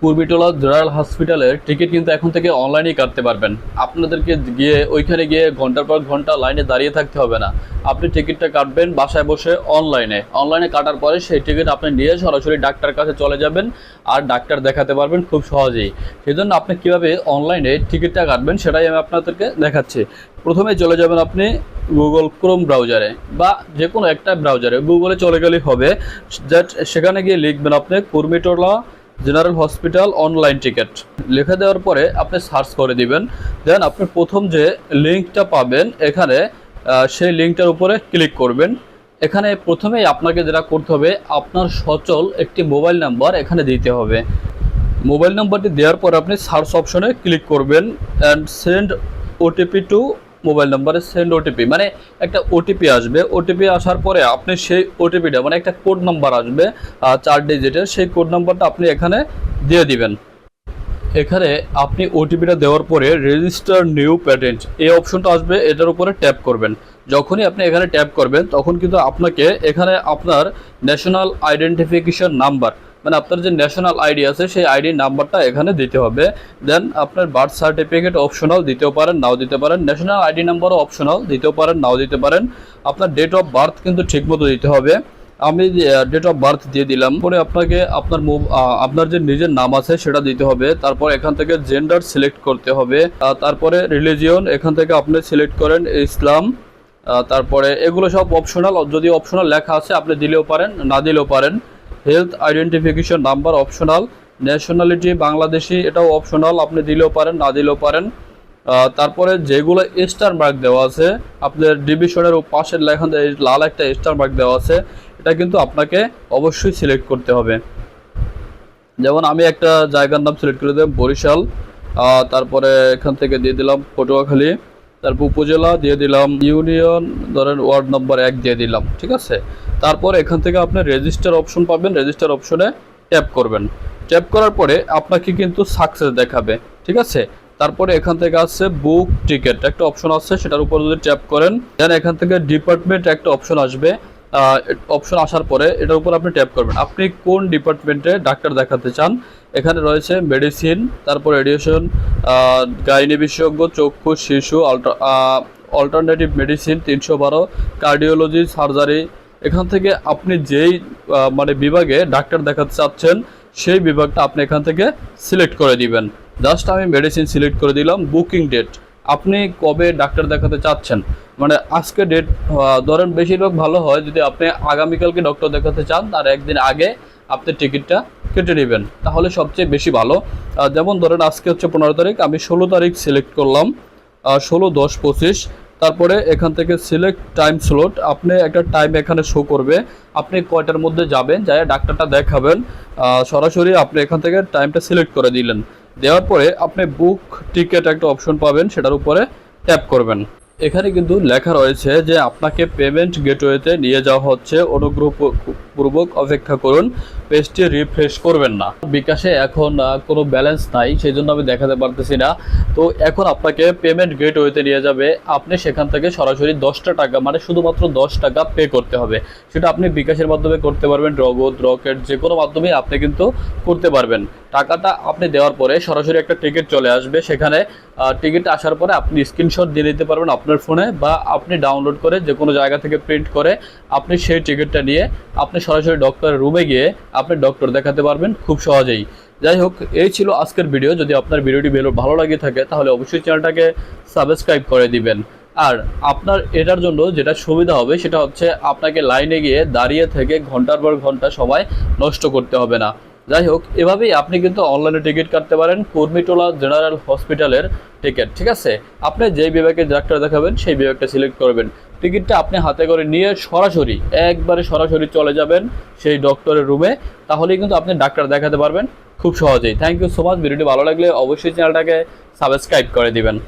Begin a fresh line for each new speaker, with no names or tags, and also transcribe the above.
পূর্বীটোলা general হসপিটালের ticket কিন্তু এখন থেকে অনলাইনেই কাটতে পারবেন। আপনাদেরকে গিয়ে, ওইখানে গিয়ে ঘণ্টার পর ঘণ্টা লাইনে দাঁড়িয়ে থাকতে হবে না। আপনি টিকিটটা কাটবেন বাসায় বসে অনলাইনে। অনলাইনে কাটার পরে সেই টিকিট আপনি নিয়ে সরাসরি ডাক্তার কাছে চলে যাবেন আর ডাক্তার দেখাতে পারবেন খুব সহজেই। সেই জন্য আপনি কীভাবে অনলাইনে টিকিটটা কাটবেন সেটাই আমি আপনাদেরকে দেখাচ্ছি। প্রথমে চলে যাবেন আপনি গুগল ক্রোম ব্রাউজারে বা যে কোনো একটা ব্রাউজারে। গুগলে চলে গেলেই হবে। জাস্ট সেখানে গিয়ে লিখবেন আপনি Kurmitola general hospital online ticket. লিখে দেওয়ার পরে আপনি সার্চ করে দিবেন। দেন আপনি প্রথম যে লিঙ্কটা পাবেন, এখানে সেই লিঙ্কটার উপরে ক্লিক করবেন। এখানে প্রথমেই আপনাকে যেটা করতে হবে, আপনার সচল একটি মোবাইল নাম্বার এখানে দিতে হবে। মোবাইল নাম্বারটি দেওয়ার পর আপনি সার্চ অপশনে ক্লিক করবেন, and send OTP to mobile নাম্বারে সেন্ড ওটিপি মানে একটা ওটিপি আসবে। ওটিপি আসার পরে আপনি সেই ওটিপিটা মানে একটা কোড নাম্বার আসবে চার ডিজিটের সেই কোড নাম্বারটা আপনি এখানে দিয়ে দিবেন। এখানে আপনি ওটিপিটা দেওয়ার পরে রেজিস্টার নিউ প্যাটেন্ট এই অপশনটা আসবে, এটার উপরে ট্যাপ করবেন। যখনই আপনি এখানে ট্যাপ করবেন, তখন কিন্তু আপনাকে এখানে আপনার ন্যাশনাল আইডেন্টিফিকেশন নাম্বার মানে আপনার যে ন্যাশনাল আইডি আছে, সেই আইডি নাম্বারটা এখানে দিতে হবে। দেন আপনার বার্থ সার্টিফিকেট অপশনাল দিতেও পারেন, নাও দিতে পারেন। ন্যাশনাল আইডি নাম্বারও অপশনাল দিতেও পারেন, নাও দিতে পারেন। আপনার ডেট অফ বার্থ কিন্তু ঠিকমতো দিতে হবে। আমি ডেট অফ বার্থ দিয়ে দিলাম। পরে আপনাকে আপনার আপনার যে নিজের নাম আছে, সেটা দিতে হবে। তারপর এখান থেকে জেন্ডার সিলেক্ট করতে হবে। তারপরে রিলিজিয়ন এখান থেকে আপনি সিলেক্ট করেন ইসলাম। তারপরে এগুলো সব অপশনাল যদি অপশনাল লেখা আছে, আপনি দিলেও পারেন, না দিলেও পারেন। Health identification number optional nationality Bangladeshi এটাও অপশনাল আপনি দিলেও পারেন, না দিলেও পারেন। তারপরে যেগুলো স্টার মার্ক দেওয়া আছে, আপনার ডিভিশনের পাশের লেখা লাল একটা স্টার মার্ক দেওয়া আছে, এটা কিন্তু আপনাকে অবশ্যই সিলেক্ট করতে হবে। যেমন আমি একটা জায়গার নাম সিলেক্ট করে দিলাম, বরিশাল তারপরে এখান থেকে দিয়ে দিলাম পটুয়াখালী, তারপর উপজেলা দিয়ে দিলাম ইউনিয়ন, ধরেন ওয়ার্ড নম্বর এক দিয়ে দিলাম, ঠিক আছে? তারপর এখান থেকে আপনি রেজিস্টার অপশন পাবেন। রেজিস্টার অপশনে ট্যাপ করবেন। ট্যাপ করার পরে আপনাকে কিন্তু সাকসেস দেখাবে। ঠিক আছে? তারপরে এখান থেকে আসছে বুক টিকিট একটা অপশন আছে, সেটার উপর যদি ট্যাপ করেন দেন এখান থেকে ডিপার্টমেন্ট একটা অপশন আসবে। অপশন আসার পরে এটার উপর আপনি ট্যাপ করবেন। আপনি কোন ডিপার্টমেন্টে ডাক্তার দেখাতে চান? এখানে রয়েছে মেডিসিন তারপর রেডিয়েশন গাইনি বিশেষজ্ঞ, চক্ষু, শিশু অল্টারনেটিভ মেডিসিন তিনশো বারো কার্ডিওলজি সার্জারি এখান থেকে আপনি যেই মানে বিভাগে ডাক্তার দেখাতে চাচ্ছেন, সেই বিভাগটা আপনি এখান থেকে সিলেক্ট করে দিবেন। জাস্ট আমি মেডিসিন সিলেক্ট করে দিলাম বুকিং ডেট আপনি কবে ডাক্তার দেখাতে চাচ্ছেন? মানে আজকে ডেট ধরেন বেশিরভাগ ভালো হয় যদি আপনি আগামীকালকে ডক্টর দেখাতে চান, তার একদিন আগে আপনি টিকিটটা কেটে নেবেন। তাহলে সবচেয়ে বেশি ভালো। যেমন ধরেন আজকে হচ্ছে পনেরো তারিখ, আমি ষোলো তারিখ সিলেক্ট করলাম ষোলো, দশ, পঁচিশ। তারপরে এখান থেকে সিলেক্ট টাইম স্লট আপনি একটা টাইম এখানে শো করবে। আপনি কয়টার মধ্যে যাবেন যাই ডাক্তারটা দেখাবেন সরাসরি আপনি এখান থেকে টাইমটা সিলেক্ট করে দিলেন। দেওয়ার পরে আপনি বুক টিকিট একটা অপশন পাবেন, সেটার উপরে ট্যাপ করবেন। এখানে কিন্তু লেখা রয়েছে যে আপনাকে পেমেন্ট গেটওয়েতে নিয়ে যাওয়া হচ্ছে, অনুগ্রহ পূ- পূর্বক অপেক্ষা করুন পেজটি রিফ্রেশ করবেন না। বিকাশে এখন কোনো ব্যালেন্স নাই সেই জন্য আমি দেখাতে পারতেছি না। তো এখন আপনাকে পেমেন্ট গেটওয়েতে নিয়ে যাবে। আপনি সেখান থেকে সরাসরি দশটা টাকা মানে শুধুমাত্র দশ টাকা পে করতে হবে। সেটা আপনি বিকাশের মাধ্যমে করতে পারবেন নগদ রকেট, যে কোনো মাধ্যমে আপনি কিন্তু করতে পারবেন। টাকাটা আপনি দেওয়ার পরে সরাসরি একটা টিকিট চলে আসবে। সেখানে টিকিট আসার পরে আপনি স্ক্রিনশট দিয়ে নিতে পারবেন আপনার ফোনে বা আপনি ডাউনলোড করে যে কোনো জায়গা থেকে প্রিন্ট করে আপনি সেই টিকিটটা নিয়ে আপনি সরাসরি ডক্টর রুমে গিয়ে আপনি ডক্টর দেখাতে পারবেন খুব সহজেই। যাই হোক, এই ছিল আজকের ভিডিও যদি আপনার ভিডিওটি ভালো- লাগে থাকে, তাহলে অবশ্যই চ্যানেলটাকে সাবস্ক্রাইব করে দিবেন। আর আপনার এটার জন্য যেটা সুবিধা হবে, সেটা হচ্ছে আপনাকে লাইনে গিয়ে দাঁড়িয়ে থেকে ঘণ্টার পর ঘণ্টা সময় নষ্ট করতে হবে না। যাই হোক এভাবেই আপনি কিন্তু অনলাইনে টিকিট কাটতে পারেন কুর্মিটোলা জেনারেল হসপিটালের টিকিট ঠিক আছে? আপনি যেই বিভাগে ডাক্তার দেখাবেন, সেই বিভাগটা সিলেক্ট করবেন। টিকিটটা আপনি হাতে করে নিয়ে সরাসরি, একবারে সরাসরি চলে যাবেন সেই ডক্টরের রুমে তাহলেই কিন্তু আপনি ডাক্তার দেখাতে পারবেন খুব সহজেই। থ্যাংক ইউ সো মাচ ভিডিওটি ভালো লাগলে অবশ্যই চ্যানেলটাকে সাবস্ক্রাইব করে দিবেন।